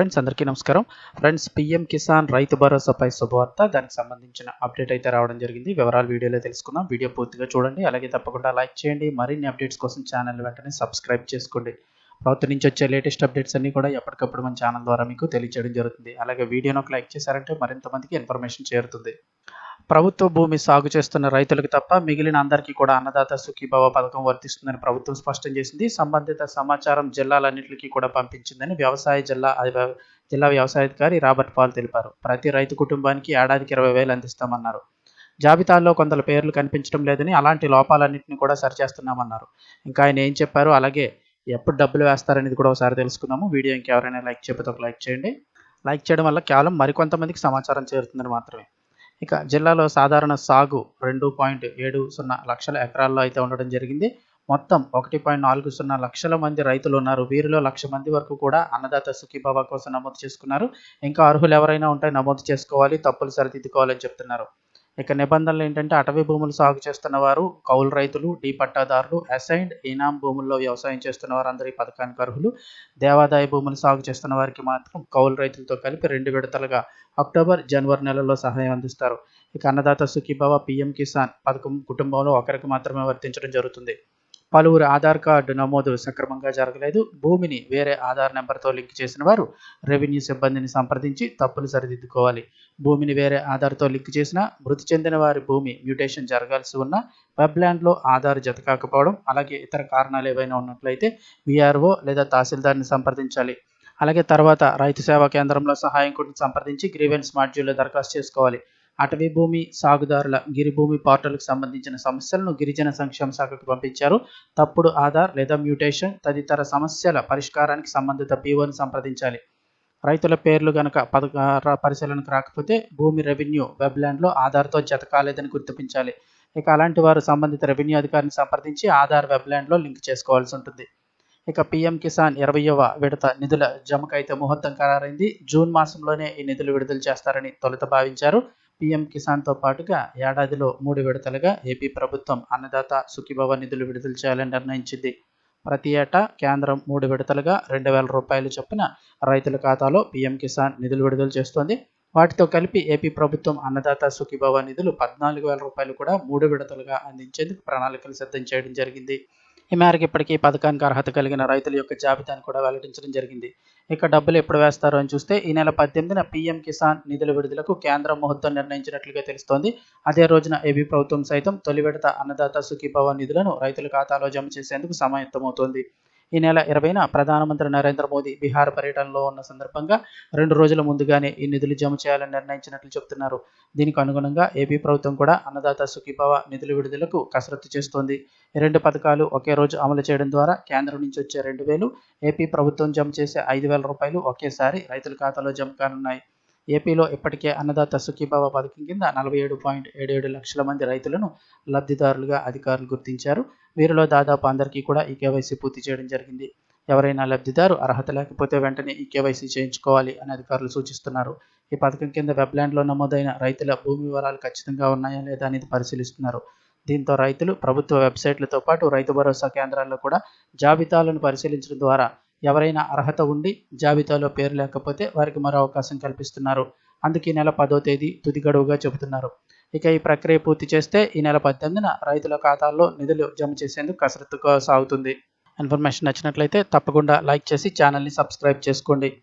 Friends అందరికీ నమస్కారం. Friends PM Kisan రైతు భరోసాపై శుభవార్త. దానికి సంబంధించిన అప్డేట్ అయితే రావడం జరిగింది. వివరాలు వీడియోలో తెలుసుకుందాం. వీడియో పూర్తిగా చూడండి. అలాగే తప్పకుండా లైక్ చేయండి. మరిన్ని అప్డేట్స్ కోసం ఛానల్ వెంటనే సబ్స్క్రైబ్ చేసుకోండి. ప్రభుత్వం నుంచి వచ్చే లేటెస్ట్ అప్డేట్స్ అన్ని కూడా ఎప్పటికప్పుడు మన ఛానల్ ద్వారా మీకు తెలియజేయడం జరుగుతుంది. అలాగే వీడియోను ఒక లైక్ చేశారంటే మరింత మందికి ఇన్ఫర్మేషన్ చేరుతుంది. ప్రభుత్వ భూమి సాగు చేస్తున్న రైతులకు తప్ప మిగిలిన అందరికీ కూడా అన్నదాత సుఖీభవ పథకం వర్తిస్తుందని ప్రభుత్వం స్పష్టం చేసింది. సంబంధిత సమాచారం జిల్లాలన్నింటికి కూడా పంపించిందని వ్యవసాయ జిల్లా జిల్లా వ్యవసాయాధికారి రాబర్ట్ పాల్ తెలిపారు. ప్రతి రైతు కుటుంబానికి ఏడాదికి ఇరవై వేలు అందిస్తామన్నారు. జాబితాల్లో కొందరు పేర్లు కనిపించడం లేదని అలాంటి లోపాలన్నింటినీ కూడా సరిచేస్తున్నామన్నారు. ఇంకా ఆయన ఏం చెప్పారు అలాగే ఎప్పుడు డబ్బులు వేస్తారనేది కూడా ఒకసారి తెలుసుకుందాము. వీడియో ఇంకెవరైనా లైక్ చెప్పితే ఒక లైక్ చేయండి. లైక్ చేయడం వల్ల కేవలం మరికొంతమందికి సమాచారం చేరుతుందని మాత్రమే. ఇక జిల్లాలో సాధారణ సాగు రెండు పాయింట్ ఏడు సున్నా లక్షల ఎకరాల్లో అయితే ఉండడం జరిగింది. మొత్తం ఒకటి పాయింట్ నాలుగు సున్నా లక్షల మంది రైతులు ఉన్నారు. వీరిలో లక్ష మంది వరకు కూడా అన్నదాత సుఖీబాబా కోసం నమోదు చేసుకున్నారు. ఇంకా అర్హులు ఎవరైనా ఉంటే నమోదు చేసుకోవాలి తప్పులు సరిదిద్దుకోవాలని చెప్తున్నారు. ఇక నిబంధనలు ఏంటంటే అటవీ భూములు సాగు చేస్తున్న వారు కౌలు రైతులు డీ పట్టాదారులు అసైన్డ్ ఈనాం భూముల్లో వ్యవసాయం చేస్తున్న వారందరూ పథకానికి అర్హులు. దేవాదాయ భూములు సాగు చేస్తున్న వారికి మాత్రం కౌలు రైతులతో కలిపి రెండు విడతలుగా అక్టోబర్ జనవరి నెలలో సహాయం అందిస్తారు. ఇక అన్నదాత సుఖీభావ పిఎం కిసాన్ పథకం కుటుంబంలో ఒకరికి మాత్రమే వర్తించడం జరుగుతుంది. పలువురు ఆధార్ కార్డు నమోదు సక్రమంగా జరగలేదు. భూమిని వేరే ఆధార్ నెంబర్తో లింక్ చేసిన వారు రెవెన్యూ సిబ్బందిని సంప్రదించి తప్పులు సరిదిద్దుకోవాలి. భూమిని వేరే ఆధార్తో లింక్ చేసిన మృతి చెందిన వారి భూమి మ్యూటేషన్ జరగాల్సి ఉన్న వెబ్ల్యాండ్లో ఆధార్ జత కాకపోవడం అలాగే ఇతర కారణాలు ఏవైనా ఉన్నట్లయితే విఆర్ఓ లేదా తహసీల్దార్ని సంప్రదించాలి. అలాగే తర్వాత రైతు సేవా కేంద్రంలో సహాయకుడిని సంప్రదించి గ్రీవెన్స్ మాడ్యూల్లో దరఖాస్తు చేసుకోవాలి. అటవీ భూమి సాగుదారుల గిరిభూమి పోర్టల్కు సంబంధించిన సమస్యలను గిరిజన సంక్షేమ శాఖకు పంపించారు. తప్పుడు ఆధార్ లేదా మ్యూటేషన్ తదితర సమస్యల పరిష్కారానికి సంబంధిత పీఓని సంప్రదించాలి. రైతుల పేర్లు గనక పథక పరిశీలనకు రాకపోతే భూమి రెవెన్యూ వెబ్లాండ్లో ఆధార్తో జత కాలేదని గుర్తించాలి. ఇక అలాంటి వారు సంబంధిత రెవెన్యూ అధికారిని సంప్రదించి ఆధార్ వెబ్లాండ్లో లింక్ చేసుకోవాల్సి ఉంటుంది. ఇక పిఎం కిసాన్ ఇరవయవ విడత నిధుల జమకైతే ముహూర్తం ఖరారైంది. జూన్ మాసంలోనే ఈ నిధులు విడుదల చేస్తారని తొలుత భావించారు. పీఎం కిసాన్తో పాటుగా ఏడాదిలో మూడు విడతలుగా ఏపీ ప్రభుత్వం అన్నదాత సుఖీభవ నిధులు విడుదల చేయాలని నిర్ణయించింది. ప్రతి ఏటా కేంద్రం మూడు విడతలుగా రెండు వేల రూపాయలు చొప్పున రైతుల ఖాతాలో పీఎం కిసాన్ నిధులు విడుదల చేస్తోంది. వాటితో కలిపి ఏపీ ప్రభుత్వం అన్నదాత సుఖీభవ నిధులు పద్నాలుగు వేల రూపాయలు కూడా మూడు విడతలుగా అందించేందుకు ప్రణాళికలు సిద్ధం చేయడం జరిగింది. ఈ మేరకు ఇప్పటికీ పథకానికి అర్హత కలిగిన రైతుల యొక్క జాబితాను కూడా వెల్లడించడం జరిగింది. ఇక డబ్బులు ఎప్పుడు వేస్తారో అని చూస్తే ఈ నెల పద్దెనిమిదిన పీఎం కిసాన్ నిధుల విడుదలకు కేంద్రం ముహూర్తం నిర్ణయించినట్లుగా తెలుస్తోంది. అదే రోజున ఏపీ ప్రభుత్వం సైతం తొలి విడత అన్నదాత సుఖీభవ నిధులను రైతుల ఖాతాలో జమ చేసేందుకు సమాయత్తమవుతోంది. ఈ నెల ఇరవైన ప్రధానమంత్రి నరేంద్ర మోదీ బీహార్ పర్యటనలో ఉన్న సందర్భంగా రెండు రోజుల ముందుగానే ఈ నిధులు జమ చేయాలని నిర్ణయించినట్లు చెబుతున్నారు. దీనికి అనుగుణంగా ఏపీ ప్రభుత్వం కూడా అన్నదాత సుఖీభవ నిధుల విడుదలకు కసరత్తు చేస్తోంది. ఈ రెండు పథకాలు ఒకే రోజు అమలు చేయడం ద్వారా కేంద్రం నుంచి వచ్చే రెండు వేలు ఏపీ ప్రభుత్వం జమ చేసే ఐదు వేల రూపాయలు ఒకేసారి రైతుల ఖాతాలో జమ కానున్నాయి. ఏపీలో ఇప్పటికే అన్నదాత సుఖీభావ పథకం కింద నలభై ఏడు పాయింట్ ఏడు ఏడు లక్షల మంది రైతులను లబ్ధిదారులుగా అధికారులు గుర్తించారు. వీరిలో దాదాపు అందరికీ కూడా ఈ కేవైసీ పూర్తి చేయడం జరిగింది. ఎవరైనా లబ్ధిదారు అర్హత లేకపోతే వెంటనే ఈ కేవైసీ చేయించుకోవాలి అని అధికారులు సూచిస్తున్నారు. ఈ పథకం కింద వెబ్లాండ్లో నమోదైన రైతుల భూమి వివరాలు ఖచ్చితంగా ఉన్నాయా లేదా అనేది పరిశీలిస్తున్నారు. దీంతో రైతులు ప్రభుత్వ వెబ్సైట్లతో పాటు రైతు భరోసా కేంద్రాల్లో కూడా జాబితాలను పరిశీలించడం ద్వారా ఎవరైనా అర్హత ఉండి జాబితాలో పేరు లేకపోతే వారికి మరో అవకాశం కల్పిస్తున్నారు. అందుకే ఈ నెల పదో తేదీ తుది గడువుగా చెబుతున్నారు. ఇక ఈ ప్రక్రియ పూర్తి చేస్తే ఈ నెల పద్దెనిమిదిన రైతుల ఖాతాల్లో నిధులు జమ చేసేందుకు కసరత్తుగా సాగుతుంది. ఇన్ఫర్మేషన్ నచ్చినట్లయితే తప్పకుండా లైక్ చేసి ఛానల్ని సబ్స్క్రైబ్ చేసుకోండి.